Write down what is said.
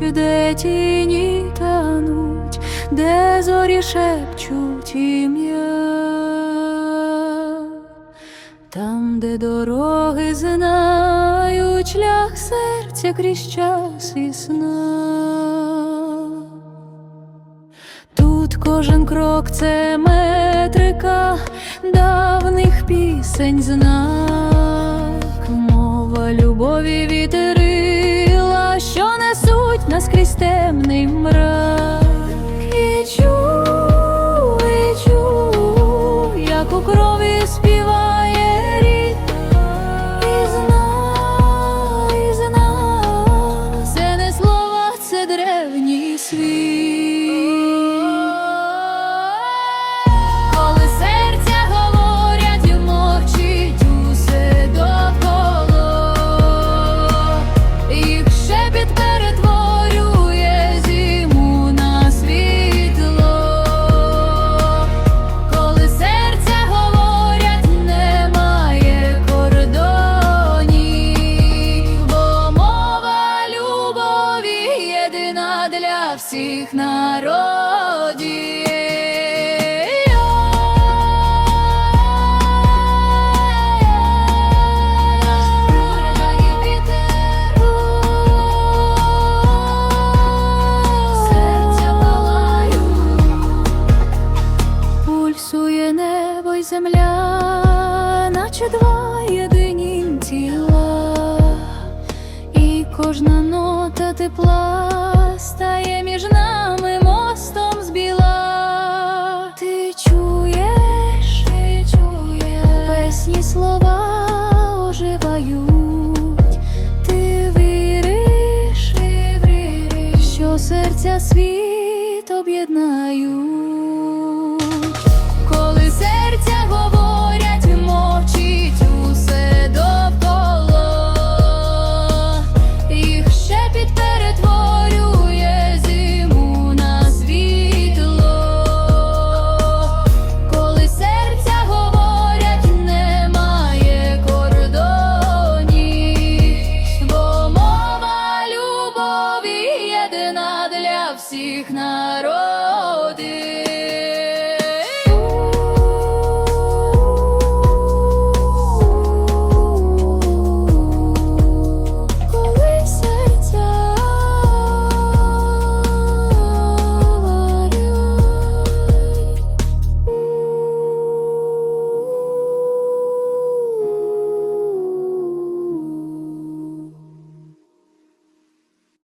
де тіні тануть, де зорі шепчуть ім'я, там, де дороги знають шлях серця крізь час і сна. Тут кожен крок це метрика давних пісень знак, темний мрак. І чую, і чую, як у крові співає єдина для всіх народів. Пульсує небо й земля, наче два єдині кожна нота тепла стає між нами мостом з біла. Ти чуєш, ти чуєш, песні слова оживають, ти віриш, віриш, що серця світ об'єднають. всіх народів.